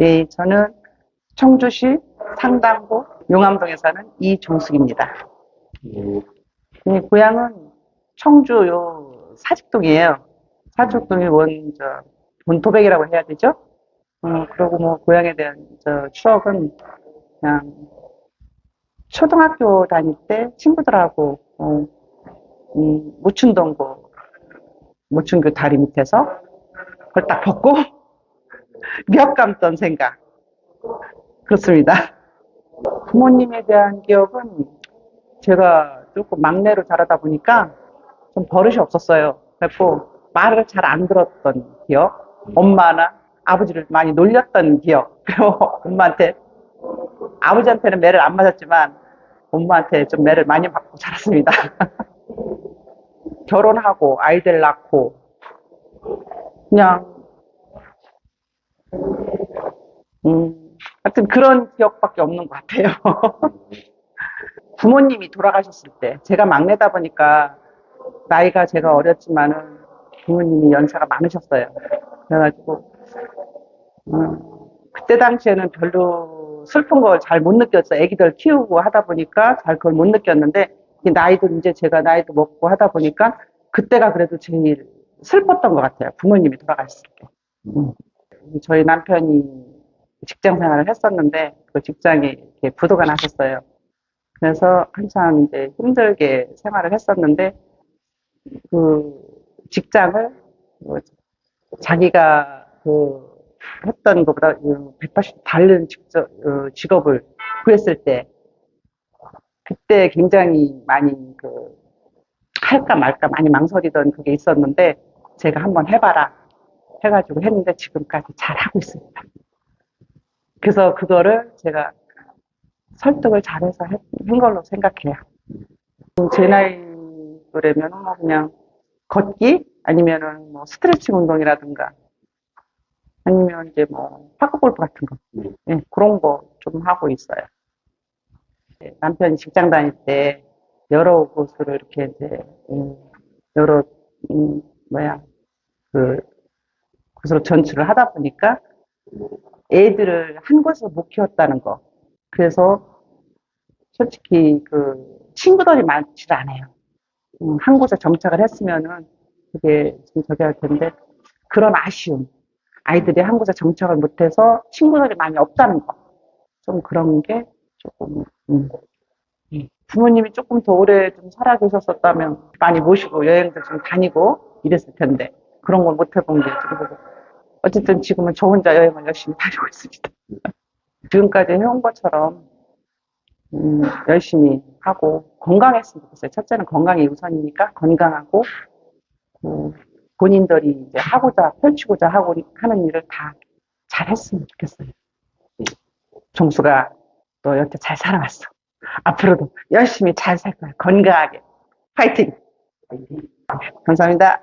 네, 저는 청주시 상당구 용암동에 사는 이종숙입니다. 네, 고향은 청주 요 사직동이에요. 사직동이 원, 저, 본토백이라고 해야 되죠? 어, 그리고 뭐, 고향에 대한 저 추억은 그냥 초등학교 다닐 때 친구들하고, 어, 음, 무춘동고, 무춘교 다리 밑에서 그걸 딱 벗고 몇 감던 생각. 그렇습니다. 부모님에 대한 기억은 제가 조금 막내로 자라다 보니까 좀 버릇이 없었어요. 그래서 말을 잘 안 들었던 기억, 엄마나 아버지를 많이 놀렸던 기억, 그리고 엄마한테, 아버지한테는 매를 안 맞았지만 엄마한테 좀 매를 많이 받고 자랐습니다. 결혼하고 아이들 낳고 그냥 음, 하여튼 그런 기억밖에 없는 것 같아요. 부모님이 돌아가셨을 때, 제가 막내다 보니까, 나이가 제가 어렸지만은, 부모님이 연세가 많으셨어요. 그래가지고, 음, 그때 당시에는 별로 슬픈 걸 잘 못 느꼈어요. 애기들 키우고 하다 보니까 잘 그걸 못 느꼈는데, 이 나이도 이제 제가 나이도 먹고 하다 보니까, 그때가 그래도 제일 슬펐던 것 같아요. 부모님이 돌아가셨을 때. 음. 저희 남편이 직장 생활을 했었는데 그 직장이 이렇게 부도가 나셨어요. 그래서 한참 이제 힘들게 생활을 했었는데 그 직장을 뭐 자기가 그 했던 것보다 180 다른 직접, 어, 직업을 구했을 때 그때 굉장히 많이 그 할까 말까 많이 망설이던 그게 있었는데 제가 한번 해봐라 해가지고 했는데 지금까지 잘 하고 있습니다. 그래서 그거를 제가 설득을 잘해서 한 걸로 생각해요. 제 나이라면 뭐 그냥 걷기 아니면은 뭐 스트레칭 운동이라든가 아니면 이제 뭐 파크 골프 같은 거 예, 그런 거 좀 하고 있어요. 예, 남편이 직장 다닐 때 여러 곳으로 이렇게 이제 음, 여러 음, 뭐야 그 곳으로 전출을 하다 보니까 애들을 한 곳에서 못 키웠다는 거. 그래서 솔직히 그 친구들이 많지를 않아요. 음, 한 곳에 정착을 했으면은 그게 좀 저기 할 텐데 그런 아쉬움. 아이들이 한 곳에 정착을 못해서 친구들이 많이 없다는 거. 좀 그런 게 조금 음. 부모님이 조금 더 오래 좀 살아 계셨었다면 많이 모시고 여행도 좀 다니고 이랬을 텐데 그런 걸 못 해본 게 좀. 어쨌든 지금은 저 혼자 여행을 열심히 다니고 있습니다. 지금까지 해온 것처럼 음, 열심히 하고 건강했으면 좋겠어요. 첫째는 건강이 우선이니까 건강하고 음, 본인들이 이제 하고자 펼치고자 하고 하는 일을 다 잘했으면 좋겠어요. 종수가 너 여태 잘 살아왔어. 앞으로도 열심히 잘 살 거야. 건강하게. 파이팅! 감사합니다.